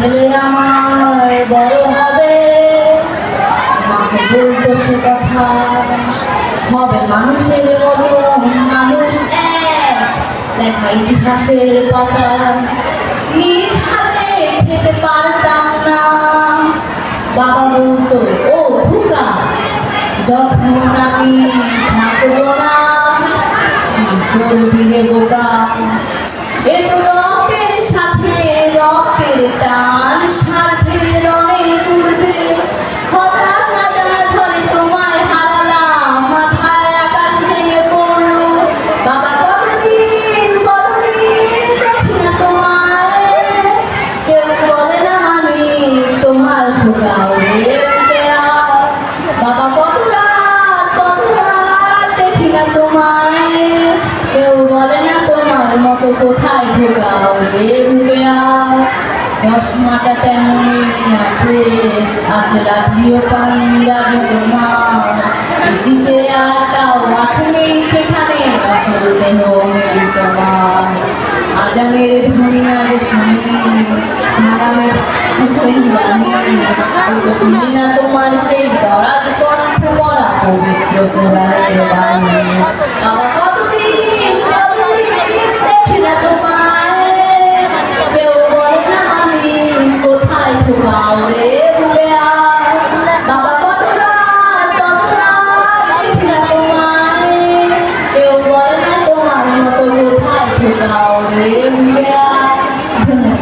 ছেলে আমার বড় হবে। মাকে বলতো সে কথা। হবে মানুষের মতন মানুষ এক। লেখা ইতিহাসের পাতা। নিজ হাতে খেতে পারতাম না। বাবা বলতো, ও ভুকা যখন আমি থাকব না করবি রে বোকা। এ তো রক্তের সাথে রক্তের তা বলে না তোমার মতো কোথায় ঢোকা ওরে বুকে চশমাটা তেমনি আছে আছে লাঠিও পাঞ্জাবি তোমার। চিচে আরটাও আছে নেই সেখানে আসল দেহ নেই তোমার। আজানের ধ্বনি আজ শুনি মারামের জানি। শুনি না তোমার সেই দরাজ কণ্ঠ পড়া পবিত্র কোরআনের বাণী। เราเรียนกันถึง